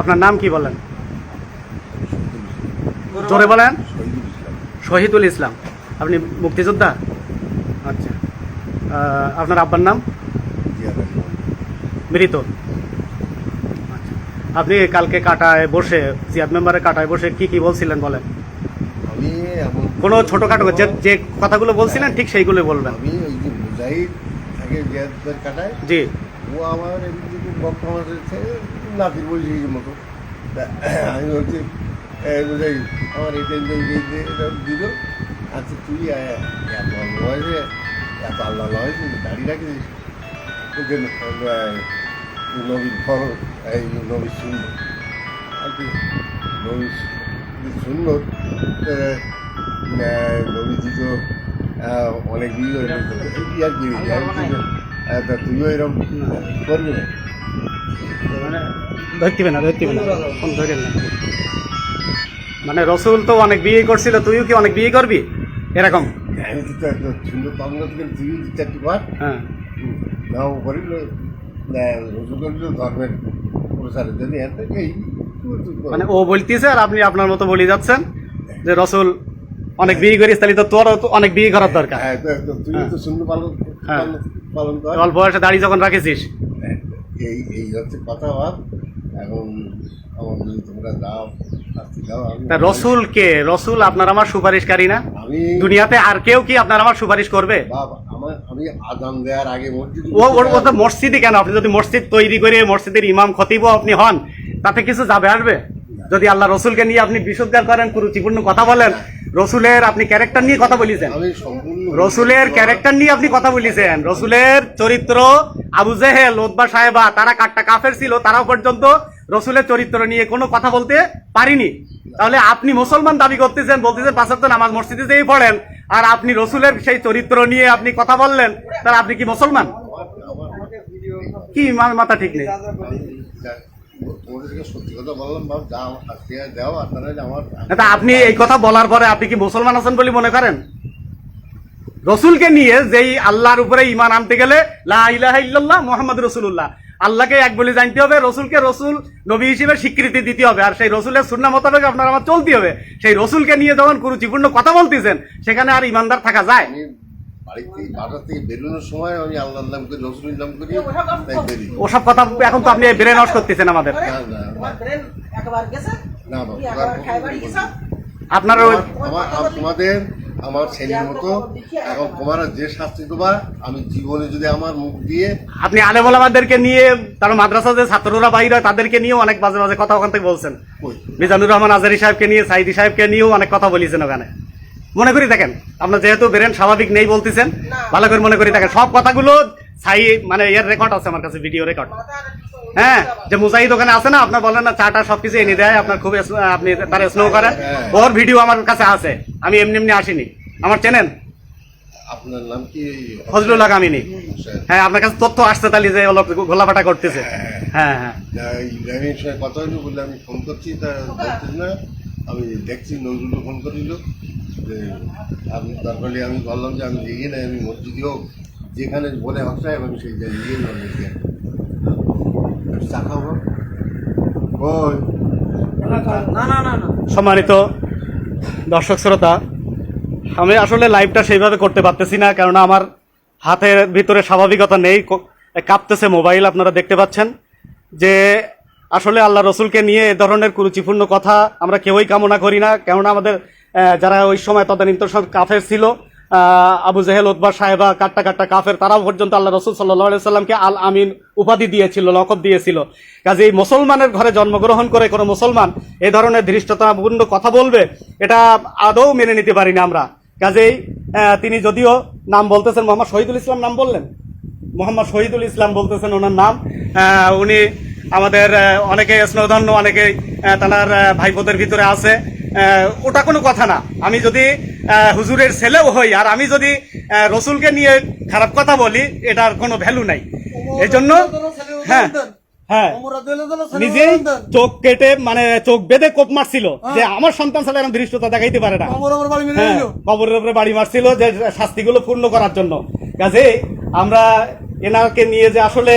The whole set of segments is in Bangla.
আপনার নাম কি বলেন? জোরে বলেন। শহীদুল ইসলাম। আপনি মুক্তিযোদ্ধা? আচ্ছা। আপনার আব্বার নাম? মৃত। আচ্ছা। আপনি কালকে কাটায় বসে জিয়াদ মেম্বারে কাটায় বসে কি কি বলছিলেন বলেন? কোনো ছোটখাটো যে যে কথাগুলো বলছিলেন ঠিক সেইগুলো বলবেন। আমি ওই যে মুজাহিদ থাকে জিয়াদের কাটায় জি। ও আমার নাতির বলছি মতো আমি বলছি "এ, আমার এই টেনশন দিল আচ্ছা তুই আয়, এত অল্প বয়সে এত আল্লাহ হয়েছে দাঁড়িয়ে রাখিস তোকে নবীর ফল এই নবীর সুন্দর আর কি নবীর সুন্দর নবীজি তো অনেক ইয়ে আর কি তুইও এরকম করবি না মানে ধরতে না ধরতে না। ফোন ধরেন না। মানে রসুল তো অনেক বিয়ে করছিল তুইও কি অনেক বিয়ে করবি? এরকম। হ্যাঁ এই মানে ও বলতেছে আর আপনি আপনার মতো বলে যাচ্ছেন যে রসুল অনেক বিয়ে করিস তাহলে তো তোরও অনেক বিয়ে করার দরকার। হ্যাঁ হ্যাঁ। অল্প বয়সে দাড়ি যখন রাখেছিস এই এই হচ্ছে কথা আমার যদি তোমরা দাও তা রসুল কে? রসুল আপনার আমার সুপারিশকারী না? আমি দুনিয়াতে আর কেউ কি আপনার আমার সুপারিশ করবে? আমি আজান দেওয়ার আগে মসজিদ ও ওর ও তো মসজিদে কেন? আপনি যদি মসজিদ তৈরি করে মসজিদের ইমাম খতিবও আপনি হন তাতে কিছু যাবে আসবে? যদি আল্লাহ রসুলকে নিয়ে আপনি বিশুদ্ধার করেন কুরুচিপূর্ণ কথা বলেন রসুলের আপনি ক্যারেক্টার নিয়ে কথা বলেছেন। রসুলের ক্যারেক্টার নিয়ে আপনি কথা বলেছেন। রসুলের চরিত্র আবু জেহেল ওদবা সাহেবা তারা কাটটা কাফের ছিল তারাও পর্যন্ত রসুলের চরিত্র নিয়ে কোনো কথা বলতে পারিনি। তাহলে আপনি মুসলমান দাবি করতেছেন বলতেছেন পাঁচাত্ত নামাজ মসজিদে যেই পড়েন আর আপনি রসুলের সেই চরিত্র নিয়ে আপনি কথা বললেন তাহলে আপনি কি মুসলমান? কি মাথা ঠিক নেই। আপনি এই কথা বলার পরে আপনি কি মুসলমান আছেন বলে মনে করেন? রসুলকে নিয়ে যেই আল্লাহর উপরে ইমান আনতে গেলে, লা ইলাহা ইল্লাল্লাহ মোহাম্মদ রসুল্লাহ আল্লাহকে এক বলে জানতে হবে, রসুলকে রসুল নবী হিসেবে স্বীকৃতি দিতে হবে। আর সেই রসুলের সুন্না মোতাবেক আপনার আমার চলতে হবে। সেই রসুলকে নিয়ে যখন কুরুচিপূর্ণ কথা বলতেছেন, সেখানে আর ইমানদার থাকা যায়? বাড়ি থেকে বাসা থেকে বেরোনোর সময় আমি আল্লাহর নাম করি রসুলের নাম করি তাই বেরি। ওসব কথা এখন তো আপনি ব্রেন ওয়াশ করতেছেন আমাদের। না না না, বাবা আপনার ওই আমার আমার- তোমাদের আমার ছেলের মতো এখন তোমরা যে শাস্তি দেবা আমি জীবনে যদি আমার মুখ দিয়ে আপনি আলেমলামাদেরকে নিয়ে তার মাদ্রাসা যে ছাত্ররা বাইর হয় তাদেরকে নিয়েও অনেক বাজে বাজে কথা ওখান থেকে বলছেন। মিজানুর রহমান আজারি সাহেবকে নিয়ে সাইদি সাহেবকে নিয়েও অনেক কথা বলেছেন ওখানে। মনে করি দেখেন আপনার যেহেতু বেরেন স্বাভাবিক নেই বলতেছেন ভালো করে মনে করি দেখেন সব কথাগুলো সাই মানে এর রেকর্ড আছে আমার কাছে ভিডিও রেকর্ড হ্যাঁ যে মুজাহিদ ওখানে আছে না আপনার বলেন না চাটা সবকিছু এনে দেয় আপনার খুব আপনি তার স্নো করেন। ওর ভিডিও আমার কাছে আছে আমি এমনি এমনি আসিনি। আমার চেনেন? আপনার নাম কি? ফজলুল হক হ্যাঁ আপনার কাছে তথ্য আসছে তাহলে যে গোলাপাটা করতেছে। হ্যাঁ হ্যাঁ। ইব্রাহিমের সঙ্গে কথা হইল বলে আমি ফোন করছি তা না আমি দেখছি নজরুল ফোন করিল। যে আপনি তারপরে আমি বললাম যে আমি এগিয়ে নাই আমি মসজিদে হোক যেখানে বলে হক সাহেব আমি সেই জায়গায় গিয়ে চা খাব? ওই না না না না। সম্মানিত দর্শক শ্রোতা আমি আসলে লাইভটা সেইভাবে করতে পারতেছি না কেননা আমার হাতের ভিতরে স্বাভাবিকতা নেই কাঁপতেছে মোবাইল আপনারা দেখতে পাচ্ছেন। যে আসলে আল্লাহ রসুলকে নিয়ে এ ধরনের কুরুচিপূর্ণ কথা আমরা কেউই কামনা করি না কেননা আমাদের যারা ওই সময় তদানীন্তন কাফের ছিল আবু জাহেল ওতবা সাহেবা, কাট্টা কাট্টা কাফের, তারাও পর্যন্ত আল্লাহ রসুল সাল্লাহ সাল্লামকে আল আমিন উপাধি দিয়েছিল, লকব দিয়েছিল। কাজে এই মুসলমানের ঘরে জন্মগ্রহণ করে কোনো মুসলমান এ ধরনের ধৃষ্টতাপূর্ণ কথা বলবে, এটা আদৌ মেনে নিতে পারি না আমরা। কাজেই তিনি যদিও নাম বলতেছেন, মোহাম্মদ শহীদুল ইসলাম নাম বললেন? মোহাম্মদ শহীদুল ইসলাম বলতেছেন ওনার নাম। উনি আমাদের অনেকে স্নেহধন্য অনেকে তার ভাইপোদের ভিতরে আছে। ওটা কোনো কথা না। আমি যদি হুজুরের ছেলেও হই আর আমি যদি রসুলকে নিয়ে খারাপ কথা বলি এটার কোনো ভ্যালু নাই। এই জন্য হ্যাঁ হ্যাঁ। নিজেই চোখ কেটে মানে চোখ বেঁধে কোপ মারছিল যে আমার সন্তান এরকম দৃষ্টতা দেখাইতে পারে না। হ্যাঁ, কবরের উপরে বাড়ি মারছিল যে শাস্তিগুলো পূর্ণ করার জন্য। কাজে আমরা এনাকে নিয়ে যে আসলে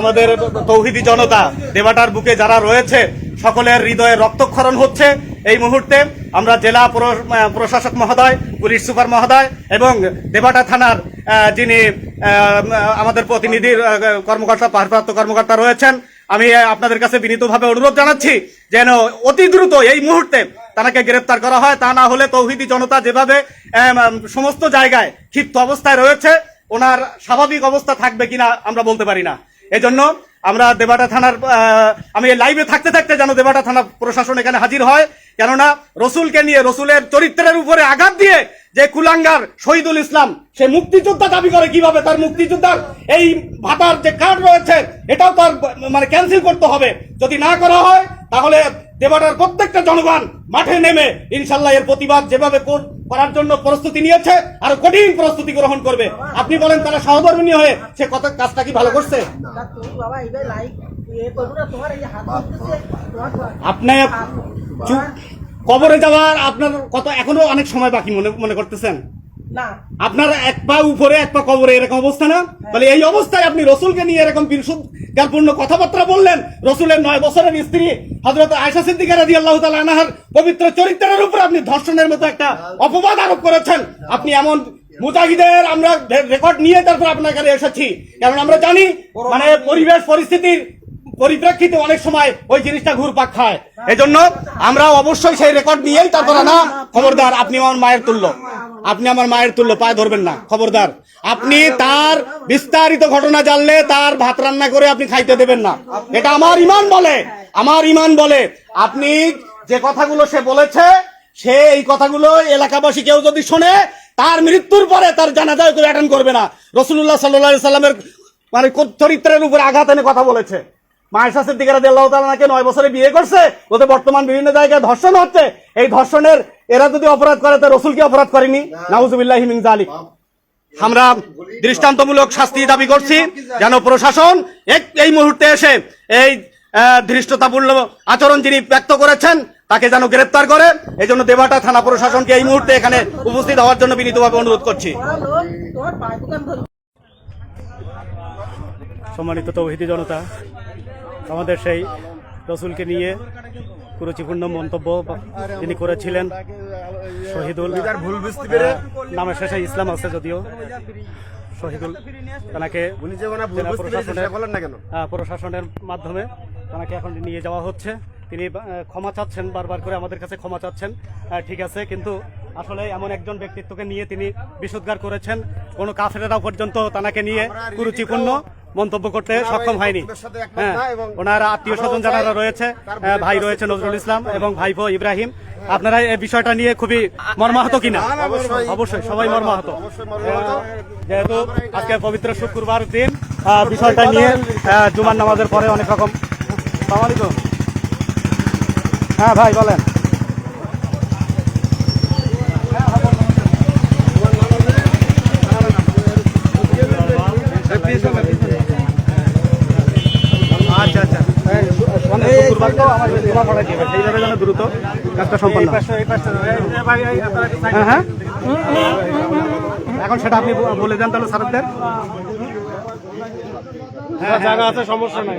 আমাদের তৌহিদি জনতা দেবাটার বুকে যারা রয়েছে সকলের হৃদয়ে রক্তক্ষরণ হচ্ছে। এই মুহূর্তে আমরা জেলা প্রশাসক মহোদয়, পুলিশ সুপার মহোদয় এবং দেবাটা থানার যিনি আমাদের প্রতিনিধির কর্মকর্তা, ভারপ্রাপ্ত কর্মকর্তা রয়েছেন, আমি আপনাদের কাছে বিনীতভাবে অনুরোধ জানাচ্ছি যেন অতি দ্রুত এই মুহূর্তে তাকে গ্রেপ্তার করা হয়। তা না হলে তৌহিদি জনতা যেভাবে সমস্ত জায়গায় ক্ষিপ্ত অবস্থায় রয়েছে, ওনার স্বাভাবিক অবস্থা থাকবে কিনা আমরা বলতে পারি না। এজন্য আমরা দেবাটা থানার আমি লাইভে থাকতে থাকতে যেন দেবাটা থানা প্রশাসন এখানে হাজির হয়। কেননা রসুলকে নিয়ে রসুলের চরিত্রের উপরে আঘাত দিয়ে যে কুলাঙ্গার শহীদুল ইসলাম, সে মুক্তিযোদ্ধা দাবি করে কীভাবে তার মুক্তিযোদ্ধার এই ভাতার যে কার্ড রয়েছে, এটাও তার মানে ক্যান্সেল করতে হবে। যদি না করা হয়, তাহলে দেবাটার প্রত্যেকটা জনগণ মাঠে নেমে ইনশাল্লাহ এর প্রতিবাদ যেভাবে করার জন্য প্রস্তুতি নিয়েছে, আর কঠিন প্রস্তুতি গ্রহণ করবে। আপনি বলেন, তারা সহধর্মিনী হয়ে সে কত কাজটা কি ভালো করছে? আপনি কবরে যাওয়ার আপনার কত এখনও অনেক সময় বাকি মনে মনে করতেছেন? না। আপনার এক পা উপরে এক পা কবরে এরকম অবস্থা না? তাহলে এই অবস্থায় আপনি রসুলকে নিয়ে এরকম বিশুদ্ধারপূর্ণ কথাবার্তা বললেন রসুলের নয় বছরের স্ত্রী হজরত আয়সা সিদ্দিকা রাজি আল্লাহ তালা আনাহার পবিত্র চরিত্রের উপর আপনি ধর্ষণের মতো একটা অপবাদ আরোপ করেছেন। আপনি এমন মুজাহিদের আমরা রেকর্ড নিয়ে তারপর আপনার কাছে এসেছি। কারণ আমরা জানি মানে পরিবেশ পরিস্থিতির পরিপ্রেক্ষিতে অনেক সময় ওই জিনিসটা ঘুরপাক খায়। এজন্য আমরা অবশ্যই সেই রেকর্ড নিয়েই তারপর না, খবরদার, আপনি আমার মায়ের তুল্য। আপনি আমার মায়ের তুল্য, পায়ে ধরবেন না, খবরদার। আপনি তার বিস্তারিত ঘটনা জানলে তার ভাত রান্না করে আপনি খাইতে দেবেন না। এটা আমার ইমান বলে, আমার ইমান বলে। আপনি যে কথাগুলো সে বলেছে, সে এই কথাগুলো এলাকাবাসী কেউ যদি শোনে, তার মৃত্যুর পরে তার জানাজায় কেউ অ্যাটেন্ড করবে না। রসুল্লাহ সাল্লাহ সাল্লামের মানে চরিত্রের উপরে আঘাত এনে কথা বলেছে। মায়েশা সিদ্দিকারা আল্লাহ তালাকে নয় বছরে বিয়ে করছে? বর্তমান বিভিন্ন জায়গায় ধর্ষণ হচ্ছে। এই ধর্ষণের এরা যদি অপরাধ করে তা রসুল কি অপরাধ করেনি? নাউজুবিল্লাহ হিমিন জালিক আমরা দৃষ্টান্তমূলক শাস্তি দাবি করছি যেন প্রশাসন এক- এই মুহূর্তে এসে এই ধৃষ্টতাপূর্ণ আচরণ যিনি ব্যক্ত করেছেন তাকে যেন গ্রেপ্তার করে। এই জন্য দেবাটা থানা প্রশাসনকে এই মুহূর্তে এখানে উপস্থিত হওয়ার জন্য বিনীতভাবে অনুরোধ করছি। সম্মানিত তৌহিদি জনতা আমাদের সেই রসুলকে নিয়ে কুরুচিপূর্ণ মন্তব্য তিনি করেছিলেন। শহীদুল নামের শেষে ইসলাম আছে যদিও। শহীদুল তাকে প্রশাসনের মাধ্যমে তাকে এখন নিয়ে যাওয়া হচ্ছে। তিনি ক্ষমা চাচ্ছেন বারবার করে আমাদের কাছে ক্ষমা চাচ্ছেন। ঠিক আছে কিন্তু আসলে এমন একজন ব্যক্তিত্বকে নিয়ে তিনি বিশুদ্ধার করেছেন। কোনো কাফেরেরাও পর্যন্ত তাকে নিয়ে কুরুচিপূর্ণ মন্তব্য করতে সক্ষম হয়নি। হ্যাঁ ওনার আত্মীয় স্বজন যারা রয়েছে আহ, ভাই রয়েছে নজরুল ইসলাম এবং ভাইপো ইব্রাহিম। আপনারা এই বিষয়টা নিয়ে খুবই মর্মাহত কিনা? অবশ্যই। সবাই মর্মাহত। যেহেতু আজকে পবিত্র শুক্রবার দিন বিষয়টা নিয়ে জুমার নামাজের পরে অনেক রকম হ্যাঁ ভাই বলেন আচ্ছা আচ্ছা শুক্রবার তো আমার জমা পড়া যাবে সেইভাবে যেন দ্রুত কাজটা সম্পন্ন। হয়। হ্যাঁ হ্যাঁ। এখন সেটা আপনি বলে দেন তাহলে স্যারদের। হ্যাঁ জায়গা আছে সমস্যা নাই।